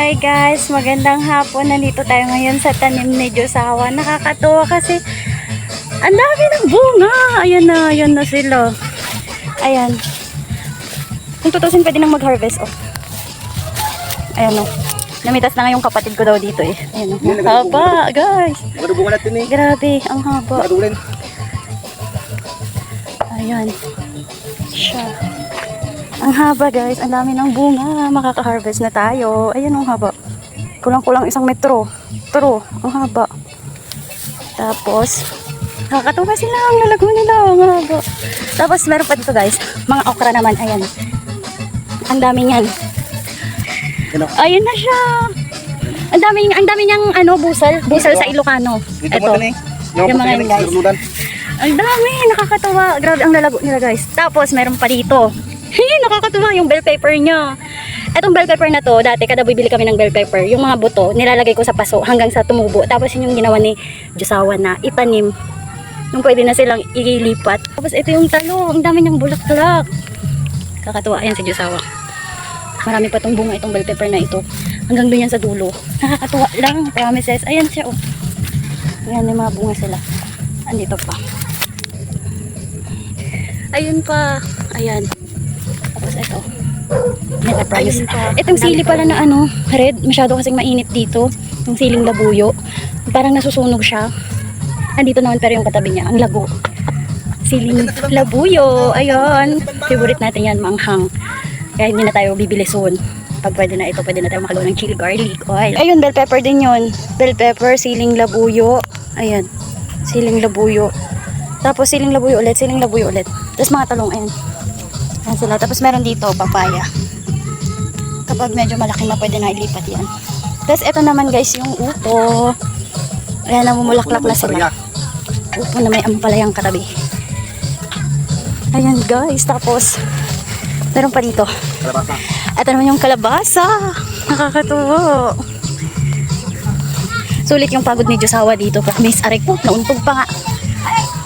Hi guys, magandang hapon. Nandito tayo ngayon sa tanim ni Josawa. Nakakatuwa kasi ang dami ng bunga. Ayan na, ayan na sila. Ayan. Kung tutusin, pwede nang mag-harvest. Oh. Ayan o. Namitas na nga yung kapatid ko daw dito eh. Ayan o. Haba, guys. Makadubungan natin eh. Grabe, ang haba. Makadulin. Ayan. Siya. Ang haba guys, ang dami ng bunga. Makaka-harvest na tayo. Ayan ang haba. Kulang-kulang isang metro. Pero, ang haba. Tapos, nakakatuwa sila. Ang lalago nila. Ang haba. Tapos, meron pa dito guys. Mga okra naman. Ayan. Ang dami niyan. Ayun na siya. Ang dami, ang dami niyang ano, busal. Busal sa Ilocano. Ito. Yung mga yun, guys. Ang dami, nakakatawa. Grabe ang lalago nila guys. Tapos meron pa dito. Nakakatawa yung bell pepper niya. Etong bell pepper na to, dati kada bibili kami ng bell pepper, yung mga buto, nilalagay ko sa paso hanggang sa tumubo. Tapos yun yung ginawa ni Josawa na itanim. Nung pwede na silang ililipat. Tapos ito yung talo, ang dami niyang bulaklak. Kakatuwa, ayan si Josawa. Marami pa tong bunga itong bell pepper na ito. Hanggang doon yan sa dulo. Nakakatuwa lang, promises. Ayan siya oh. Ayan, may mga bunga sila. Andito pa. Ayun pa. Ayan. Tapos ito. Ayan, I promise. Itong sili pala na ano, red. Masyado kasing mainit dito. Yung siling labuyo. Parang nasusunog siya. Andito naman pero yung katabi niya, ang lago. Siling labuyo. Ayun. Favorite natin yan, manghang. Kaya hindi na tayo bibili soon. Pag pwede na ito, pwede na tayo makagawa ng chili garlic oil. Ayun, bell pepper din yun. Bell pepper, siling labuyo. Ayan. Siling labuyo. Tapos siling labuyo ulit, siling labuyo ulit. Tapos mga talong, ayan. Ayan sila. Tapos meron dito, papaya. Kapag medyo malaki na, pwede na ilipat yan. Tapos ito naman guys, yung upo. Ayan, namumulaklak na sila. Upo na may ampalayang katabi. Ayan guys, tapos meron pa dito. Kalabasa. Ito naman yung kalabasa. Nakakatuwa. Sulit yung pagod ni Josawa dito. Miss Aray ko, nauntog pa nga.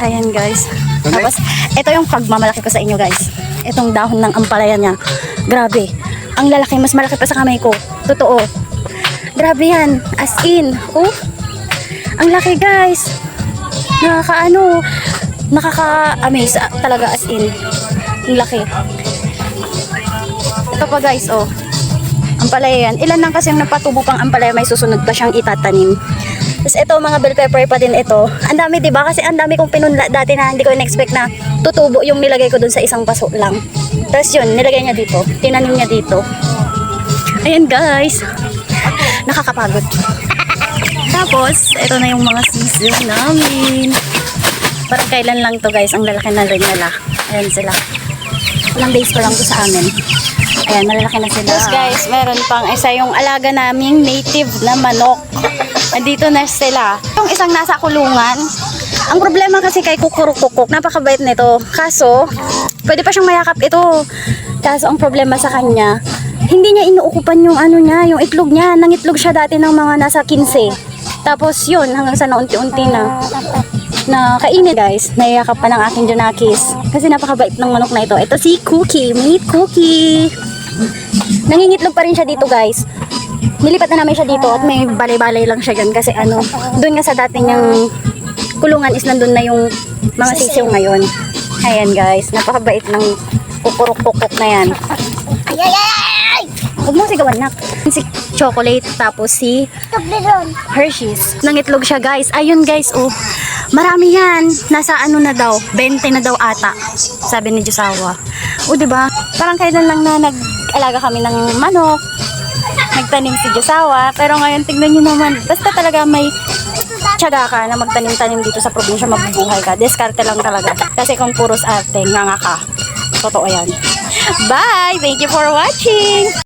Ayan guys. Tapos, ito yung pagmamalaki ko sa inyo guys. Itong dahon ng ampalaya niya. Grabe. Ang lalaki, mas malaki pa sa kamay ko. Totoo. Grabe yan. As in. Oh. Ang laki guys. Nakakaano. Nakaka-amaze ah, talaga as in. Ang laki. Ito pa guys, oh. Ampalaya yan. Ilan lang kasi yung napatubo pang ampalaya, may susunod pa siyang itatanim. Tapos ito, mga bell pepper pa din ito. Ang dami, di ba? Kasi ang dami kong pinunla dati na hindi ko in-expect na tutubo yung nilagay ko dun sa isang paso lang. Tapos yun, nilagay niya dito. Tinanim niya dito. Ayan guys. Nakakapagod. Tapos, ito na yung mga sisiw namin. Parang kailan lang to guys, ang lalaki na rin nila. Ayan sila. Ilang days pa lang to sa amin. Ayan, malalaki na sila. Tapos guys, meron pang isa yung alaga naming native na manok. Andito na sila. Yung isang nasa kulungan. Ang problema kasi kay kukurukukuk, napakabait nito. Kaso, pwede pa siyang mayakap ito. Kaso ang problema sa kanya, hindi niya inuukupan yung ano niya, yung itlog niya. Nangitlog siya dati ng mga nasa 15. Tapos yun, hanggang sa naunti-unti na na kainin guys. Naiyakap pa ng aking Junakis. Kasi napakabait ng manok na ito. Ito si Cookie. Meet Cookie. Nangingitlog pa rin siya dito guys. Nilipat na namin siya dito at may balay-balay lang siya dyan kasi ano, doon nga sa dati niyang kulungan is nandun na yung mga sisiw ngayon. Ayan guys, napakabait ng kukurok-kukok na yan. Ay, ay, ay! Huwag mo sigawan nak. Si chocolate tapos si Hershey's. Nangitlog siya guys. Ayun guys, oh. Marami yan. Nasa ano na daw, 20 na daw ata. Sabi ni Josawa. O, di ba? Parang kailan lang na nag-alaga kami ng manok. Nagtanim si Josawa. Pero ngayon, tignan nyo naman. Basta talaga may tiyaga ka na magtanim-tanim dito sa probinsya, mabubuhay ka. Diskarte lang talaga. Kasi kung puros arte, nga nga ka. Totoo yan. Bye! Thank you for watching!